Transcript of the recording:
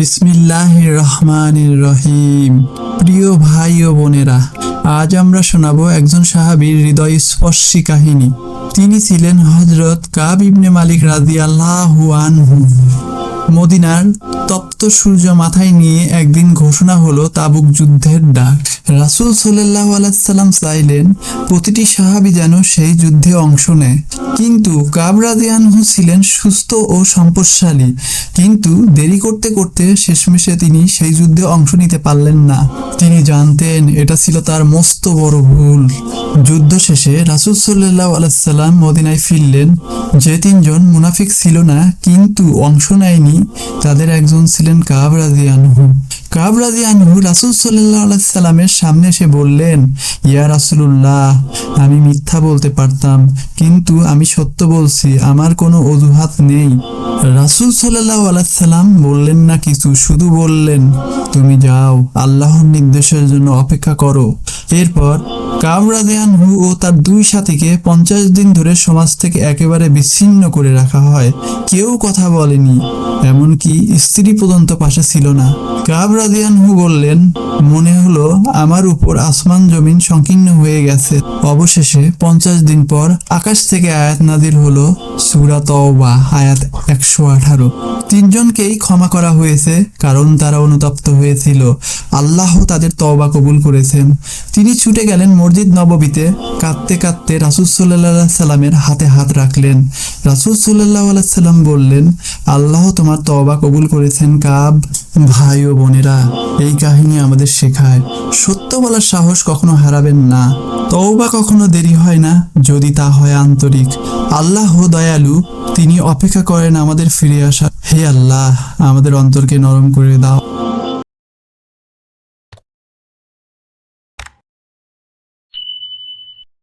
বিসমিল্লাহ রহমান রহিম প্রিয় ভাই ও বোনেরা, আজ আমরা শোনাবো একজন সাহাবীর হৃদয় স্পর্শী কাহিনী। তিনি ছিলেন হজরত কাব ইবনে মালিক রাজি আল্লাহু মদিনার তপ্ত সূর্য মাথায় নিয়ে একদিন ঘোষণা হলো তাবুক যুদ্ধের ডাক। রাসূল সাল্লাহ আলাইসাল্লাম চাইলেন, প্রতিটি সাহাবী যেন সেই যুদ্ধে অংশ নেয়। কিন্তু কাবরাদিয়ানহু ছিলেন সুস্থ ও সম্পদশালী। কিন্তু দেরি করতে করতে শেষমেশে তিনি সেই যুদ্ধে অংশ নিতে পারলেন না। তিনি জানতেন এটা ছিল তার মস্ত বড় ভুল। যুদ্ধ শেষে রাসূল সাল্লাহ আলাইসাল্লাম মদিনায় ফিরলেন। যে তিনজন মুনাফিক ছিল না, কিন্তু অংশ নেয়নি, তাদের একজন ছিলেন কাব রাজিয়ানহু আনহু, রাসুল সাল্লাহ আলাইসাল্লামের সামনে এসে বললেন, ইয়া রাসুলুল্লাহ, আমি মিথ্যা বলতে পারতাম, কিন্তু আমি সত্য বলছি, আমার কোনো অজুহাত নেই। রাসুল সাল্লাহ সাল্লাম বললেন না কিছু, শুধু বললেন, তুমি যাও, আল্লাহর নির্দেশের জন্য অপেক্ষা করো। এরপর কাবরাদিয়ানহু ও তার দুই সাথীকে পঞ্চাশ দিন ধরে সমাজ থেকে একেবারে বিচ্ছিন্ন করে রাখা হয়। কেউ কথা বলেনি, এমনকি স্ত্রী পর্যন্ত পাশে ছিল না। কাবরাদিয়ানহু বললেন, মনে হলো আমার উপর আসমান জমিন সংকীর্ণ হয়ে গেছে। অবশেষে পঞ্চাশ দিন পর আকাশ থেকে আয়াত নাদির হলো সুরা তওবা, আয়াত একশো আঠারো। তিনজনকেই ক্ষমা করা হয়েছে, কারণ তারা অনুতপ্ত হয়েছিল। আল্লাহ তাদের তওবা কবুল করেছেন। তিনি ছুটে গেলেন মসজিদ নববীতে। কাঁদতে কাঁদতে রাসুল সাল্লামের হাতে হাত রাখলেন। রাসুল সাল্লাহ সাল্লাম বললেন, আল্লাহ তোমার তওবা কবুল করেছেন কাব, ভাই ও বোনেরা। এই কাহিনী আমাদের শেখায়। সত্য বলার সাহস কখনো হারাবেন না। তওবা কখনো দেরি হয় না, যদি তা হয় আন্তরিক। আল্লাহ দয়ালু, তিনি অপেক্ষা করেন আমাদের ফিরে আসা হে আল্লাহ, আমাদের অন্তরকে নরম করে দাও।